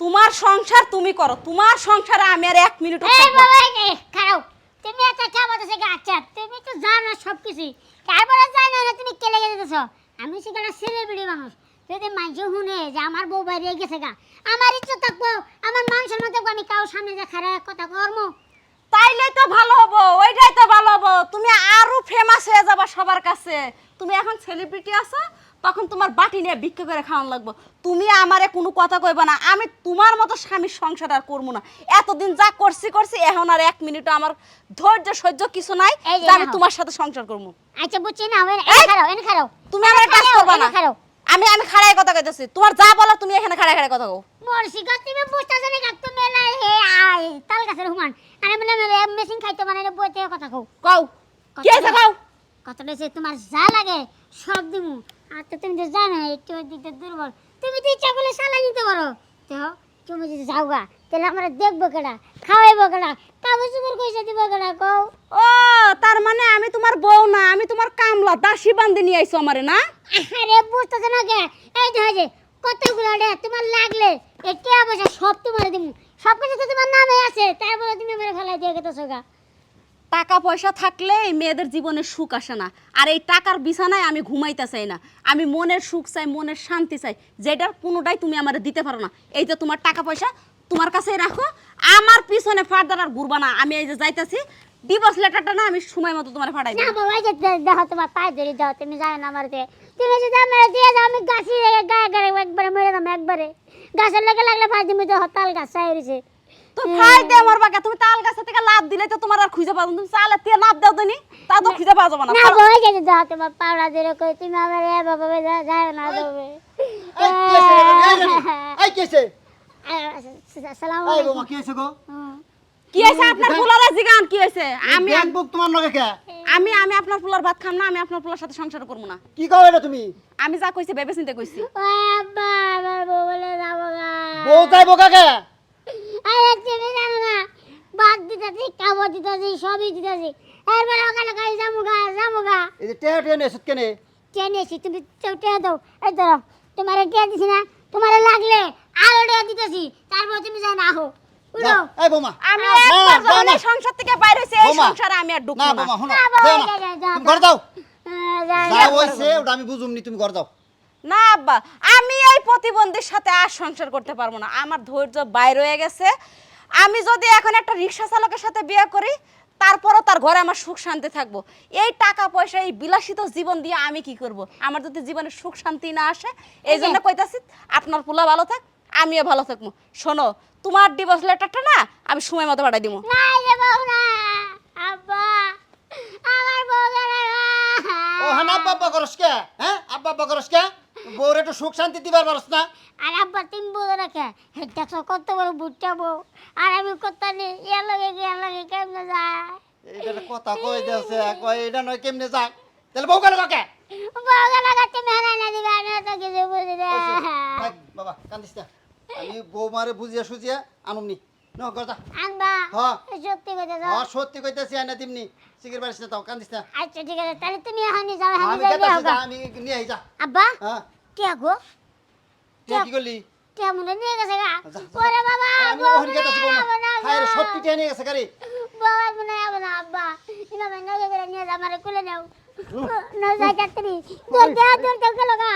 তোমার সংসার তুমি করো। তোমার সংসারে আমি আর এক মিনিট এই বাবা এই খাও। তুমি এত তো শেখা আচ্ছা তুমি তো জানো সব কিছু তারপরে জানো না তুমি কেলে যেতেছ আমি সেখানে সেলিব্রিটি মানুষ। যদি মানুষ শুনে যে আমার বউ বাইরে গেছে গা আমার ইচ্ছা থাকব আমার মান সম্মান থাকব আমি কারোর সামনে যে খারাপ কথা কর্ম তাইলে তো ভালো হব ওইটাই তো ভালো হব। তুমি আরও ফেমাস হয়ে যাবা সবার কাছে। তুমি এখন সেলিব্রিটি আছো তখন তোমার বাটি নিয়ে ভিক্ষা করে খাওয়ান লাগবো। তুমি আমারে কোনো কথা কইবা না। আমি তোমার মতো স্বামীর সংসার আর করব না। এতদিন যা করছি করছি এখন আর এক মিনিটও আমার ধৈর্য সহ্য কিছু নাই যে আমি। তোমার সাথে সংসার করব। আচ্ছা বুঝছি না তুমি আমার কাজ করবা না। আমি আমি খাড়াই কথা কইতেছি। তোমার যা বলো তুমি এখানে খাড়াই খাড়াই কথা কও। মরছি গা তুমি বুঝতেছ না গা তুমি না হে আই তাল গাছের হুমান আরে মানে মেশিন খাইতে মানে বইতে কথা কও। কও। কি আছে কও। কথাটা হচ্ছে তোমার যা লাগে সব দিমু। আর তো তুমি তো জানো একটু দিতে দুর্বল। তুমি তো ইচ্ছা করলে সালাই দিতে পারো। তো তুমি যদি যাও গা তাহলে আমরা দেখব কেডা খাওয়াইবো কেডা কাগজ চুপড় কইসা দিব কেডা কও। ও তার মানে আমি তোমার বউ না আমি তোমার কামলা দাসী বান্ধি নিয়ে আইছো আমারে না? আরে বুঝতেছ না কে? এই তো হয়েছে কতগুলো রে তোমার লাগলে একটু অবশ্য সব তোমার দিমু। সব কিছু তো তোমার নামে আছে তারপরে তুমি আমার ফেলাই দিয়ে গেতেছো গা। টাকা পয়সা থাকলে এই মেয়েদের জীবনে সুখ আসে না। আর এই টাকার বিছানায় আমি ঘুমাইতে চাই না। আমি মনের সুখ চাই, মনের শান্তি চাই যেটার কোনোটাই তুমি আমার দিতে পারো না। এই যে তোমার টাকা পয়সা তোমার কাছেই রাখো। আমার পিছনে ফার্দার আর ঘুরবা না। আমি এই যে যাইতাছি ডিভোর্স লেটারটা না আমি সময় মতো তোমার ফাটাই না বাবা এই যে দেখো তোমার পায়ে ধরে দাও, তুমি জানো না আমার দিয়ে তুমি যদি আমার দিয়ে যাও আমি গাছি গায়ে গায়ে একবারে মেরে দাম একবারে। গাছের লেগে লাগলে ফাঁস দিমি তো হতাল গাছ চাই রয়েছে তো ফাই দে আমার তুমি তাল গাছে থেকে লাভ দিলে তো তোমার আর খুঁজে পাবো তুমি চালে দিয়ে লাভ দাও তো তা তো খুঁজে পাওয়া যাবে না না বই দাও তোমার পাওড়া ধরে কই তুমি আমার এ বাবা যায় না দেবে। এই কি হয়েছে রে বৌমা? এই জানি। কি হয়েছে? সালাম এই বৌমা, কি গো? কি হয়েছে আপনার ফুলারা জিগান কি হয়েছে? আমি বুক তোমার লগে কে? আমি আমি আপনার ফুলার ভাত খাম না আমি আপনার ফুলার সাথে সংসার করব না। কি কও এটা তুমি? আমি যা কইছি ভেবে চিন্তে কইছি আব্বা আমার বউ বলে যাব গা। বউ যাইবো কাকে? আরে তুমি জানো না ভাত দিতেছি কাপড় দিতেছি সবই দিতেছি। এরপরে ওখানে খাই যাব গা এই যে টেয়া টেয়া নিয়ে কেনে? ট্রেনে এসি তুমি টেয়া দাও। এই ধরো তোমার টেয়া দিছি না তোমার লাগলে আরও টেয়া দিতেছি তারপর তুমি যাই না আহো। এই বৌমা। আমি একবার যাও যখন না। এই সংসার থেকে বাইরে হইছি এই সংসারে আমি আর ঢুকবো না বৌমা শোনো তুমি ঘরে যাও যা হইছে ওটা আমি বুঝুমনি তুমি ঘরে যাও না আব্বা আমি এই প্রতিবন্ধীর সাথে আর সংসার করতে পারব না। আমার ধৈর্য বাইর হয়ে গেছে। আমি যদি এখন একটা রিক্সা চালকের সাথে বিয়ে করি তারপরও তার ঘরে আমার সুখ শান্তি থাকব। এই টাকা পয়সা এই বিলাসিত জীবন দিয়ে আমি কি করব? আমার যদি জীবনে সুখ শান্তি না আসে এই জন্য কইতাছি আপনার পোলা ভালো থাক আমিও ভালো থাকব। শোনো তোমার ডিভোর্স লেটারটা না আমি সময় মতো পাঠাই দিব না, এই বউ না। আব্বা, আমার বউ ও হান আব্বা আব্বা করস কে? হ্যাঁ আব্বা আব্বা করস কে? বউর একটু সুখ শান্তি দিবার পারস না। আর আব্বা তুমি বলো রাখে। দেখো কত বড় বুটটা বউ। আর আমি কত নেই ইয়া লাগে ইয়া লাগে কেমনে যায়? এইটা কথা কই দেছে কই এটা নয় কেমনে যাক তাহলে বউ গেল কাকে বউ গেল কাছে মেহনা না দিবে আমি তো কিছু বুঝি না। বাবা কান্দিস না। আমি বউ মারে বুঝিয়া সুঝিয়া আনুমনি ন। ঘর আনবা? হ্যাঁ। সত্যি কথা হ সত্যি কইতেছি আইনা দিমনি সিগার বাড়িস না তাও কান্দিস না। আচ্ছা ঠিক আছে তাহলে তুমি এখনই যাও আমি যাই আমি নিয়ে আই যা। আব্বা? হ্যাঁ। কে গো? তুই কি করলি? কেমন নিয়ে গেছে গা? যা, যা। ওরে বাবা আমি বউ ওখানে গেতাছি না হায় রে সত্যি নিয়ে গেছে গাড়ি। বউ মনে হবে না আব্বা। ইমামে নগে করে নিয়ে যা আমারে কুলে নাও। না যাই যাত্রী। দূর দূর দূর গেল গা।